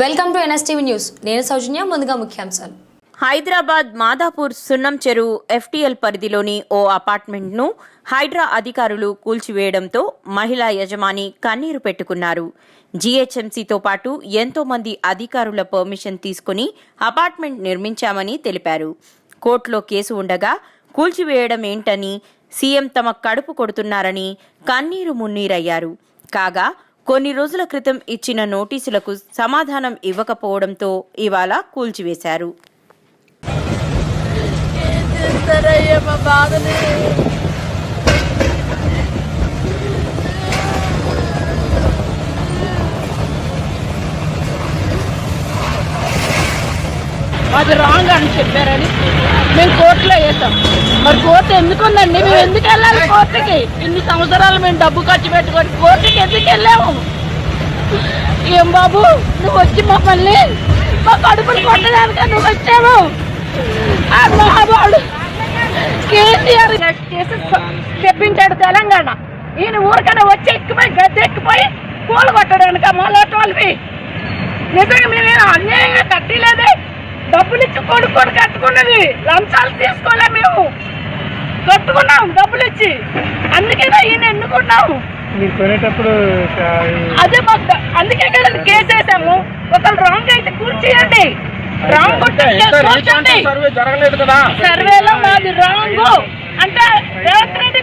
Welcome to NSTV news. నేను సౌజన్య ముందుగా ముఖ్యాంశాలు. హైదరాబాద్ మాదాపూర్ సున్నం చెరువు ఎఫ్టీఎల్ పరిధిలోని ఓ అపార్ట్మెంట్ను హైడ్రా అధికారులు కూల్చివేయడంతో మహిళా యజమాని కన్నీరు పెట్టుకున్నారు. జీహెచ్ఎంసీతో పాటు ఎంతో మంది అధికారుల పర్మిషన్ తీసుకుని అపార్ట్మెంట్ నిర్మించామని తెలిపారు. కోర్టులో కేసు ఉండగా కూల్చివేయడం ఏంటని సీఎం తమ కడుపు కొడుతున్నారని కన్నీరు మున్నీరయ్యారు. కాగా కొన్ని రోజుల క్రితం ఇచ్చిన నోటీసులకు సమాధానం ఇవ్వకపోవడంతో ఇవాళ కూల్చివేశారు. అది రాంగ్ అని చెప్పారని మేము కోర్టులో వేసాం మరి కోర్టు ఎందుకు ఉందండి మేము ఎందుకు వెళ్ళాలి కోర్టుకి? ఇన్ని సంవత్సరాలు మేము డబ్బు ఖర్చు పెట్టుకొని కోర్టుకి ఎందుకు వెళ్ళాము? ఏం బాబు? నువ్వు వచ్చి మమ్మల్ని మా కడుపులు కొట్టడానికి నువ్వు వచ్చావు. ఆ మహాబాడు కేసీఆర్ చేసి తెప్పించాడు తెలంగాణ. ఈయన ఊరికన్నా వచ్చి ఎక్కిపోయి గద్దె ఎక్కిపోయి పూలు కొట్టడానికి ఆ వాళ్ళవి నిజంగా మేము అన్యాయంగా కట్టలేదే? డబ్బులు ఇచ్చి కొడుకొని కట్టుకున్నది. లంచాలు తీసుకోలే మేము. కట్టుకున్నాం డబ్బులు ఇచ్చి. అందుకేనా ఈయన ఎన్నుకున్నాము మీరు కొనేటప్పుడు అదే మాకు అందుకే కదా కేసు వేసాము ఒకళ్ళు రాంగ్ అయితే కూర్చేయండి రాంగ్ కొట్టే కూర్చోండి సర్వే జరగలేదు కదా. సర్వేలో మాది రాంగ్ అంటే రేవంత్ రెడ్డి